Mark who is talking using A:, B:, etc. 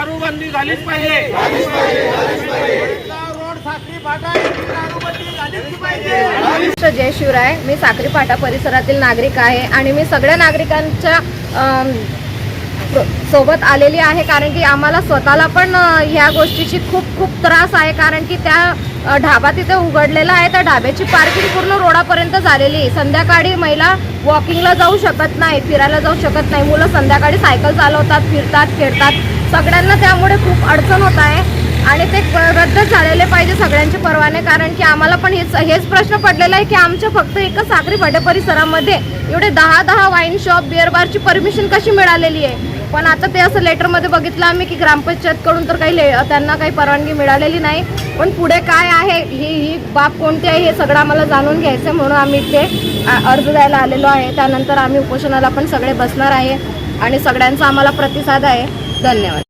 A: दारूबंदी झालीच पाहिजे.
B: जय शिवराय मी साखरी फाटा परिसरातील नागरिक आहे आणि मी सगळ्या नागरिकांच्या सोबत आलेली आहे कारण की आम्हाला स्वतःला पण ह्या गोष्टीची खूप खूप त्रास आहे कारण की त्या ढाबा तिथे उघडलेला आहे. त्या ढाब्याची पार्किंग पूर्ण रोडापर्यंत झालेली आहे. संध्याकाळी महिला वॉकिंगला जाऊ शकत नाही फिरायला जाऊ शकत नाही. मुलं संध्याकाळी सायकल चालवतात फिरतात खेळतात. सगळ्यांना त्यामुळे खूप अडचण होत आहे. आणि ते रद्द झालेले पाहिजे सगळ्यांचे परवाने कारण की आम्हाला पण हेच हेच प्रश्न पडलेला आहे की आमच्या फक्त एका साखरी फाट्या परिसरामध्ये एवढे दहा दहा वाईन शॉप बिअर बारची परमिशन कशी मिळालेली आहे? पण आता ते असं लेटरमध्ये बघितलं आम्ही की ग्रामपंचायतकडून तर काही ले त्यांना काही परवानगी मिळालेली नाही. पण पुढे काय आहे? ही ही बाब कोणती आहे हे सगळं आम्हाला जाणून घ्यायचं आहे म्हणून आम्ही इथे अर्ज द्यायला आलेलो आहे. त्यानंतर आम्ही उपोषणाला पण सगळे बसणार आहे. आणि सगळ्यांचा आम्हाला प्रतिसाद आहे. धन्यवाद.